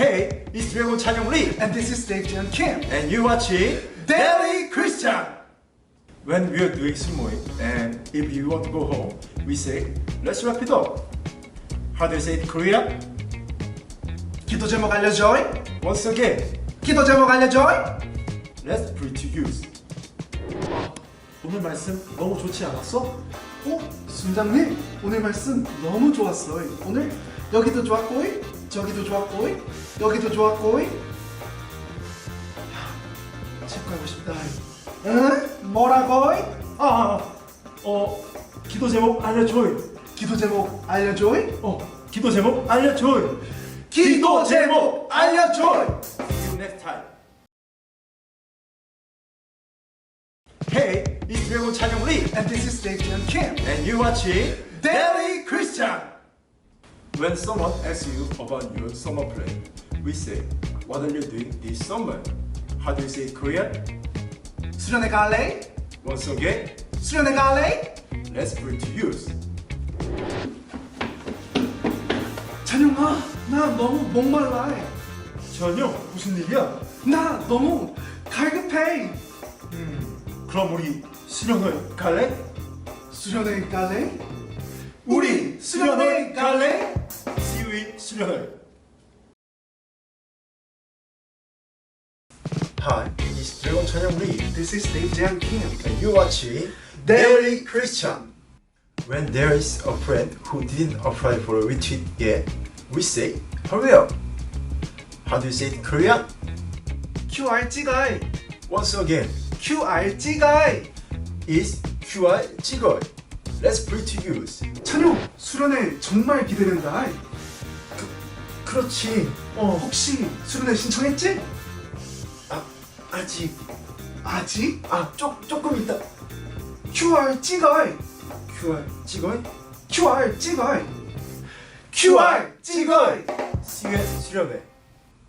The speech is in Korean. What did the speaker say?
Hey, it's Dragon 찬영 Lee, And this is Dave Jian Kim. and you watching Daily Christian. When we are doing sumoing, and if you want to go home, we say, let's wrap it up. How do you say it in Korea? 기도 제목 알려줘요. Once again, 기도 제목 알려줘요. let's pray to use. 오늘 말씀 너무 좋지 않았어? 어, 순장님 오늘 말씀 너무 좋았어요. 오늘 여기도 좋았고이, 저기도 좋았고이, 여기도 좋았고이. 하, 집 가고 싶다. 응? 뭐라고이? 아, 아, 어, 기도 제목 알려줘요. 기도 제목 알려줘요. 어, 기도 제목 알려줘요. 기도 제목 알려줘요. See you next time. Hey, it's Dragon 찬영 Lee, And this is Dave Jian Kim. and you watching Daily Christian. When someone asks you about your summer plan, we say, What are you doing this summer? How do you say Korean? 수련회 갈래? Once again, 수련회 갈래? let's put it to use. 찬영아, 나 너무 목말라. 전혀 무슨 일이야? 나 너무 갈급해. 음, 그럼 우리 수련회 갈래? 수련회 갈래? 수련회. Hi, it's Dragon 찬영 Lee. This is Dave Jian Kim. and you watching Daily Christian. When there is a friend who didn't apply for a retreat yet, we say, hurry up. How do you say it in Korean? QR 찍어요. Once again, QR 찍어요. is QR 찍어요. Let's put to use. 찬용, 수련회 정말 기대된다. 그렇지. 어, 혹시 수련회 신청했지? 아, 아직, 아직? 아, 조, 조금 있다. QR 찍어요. QR 찍어요? QR 찍어요. QR 찍어요. See you at 수련회.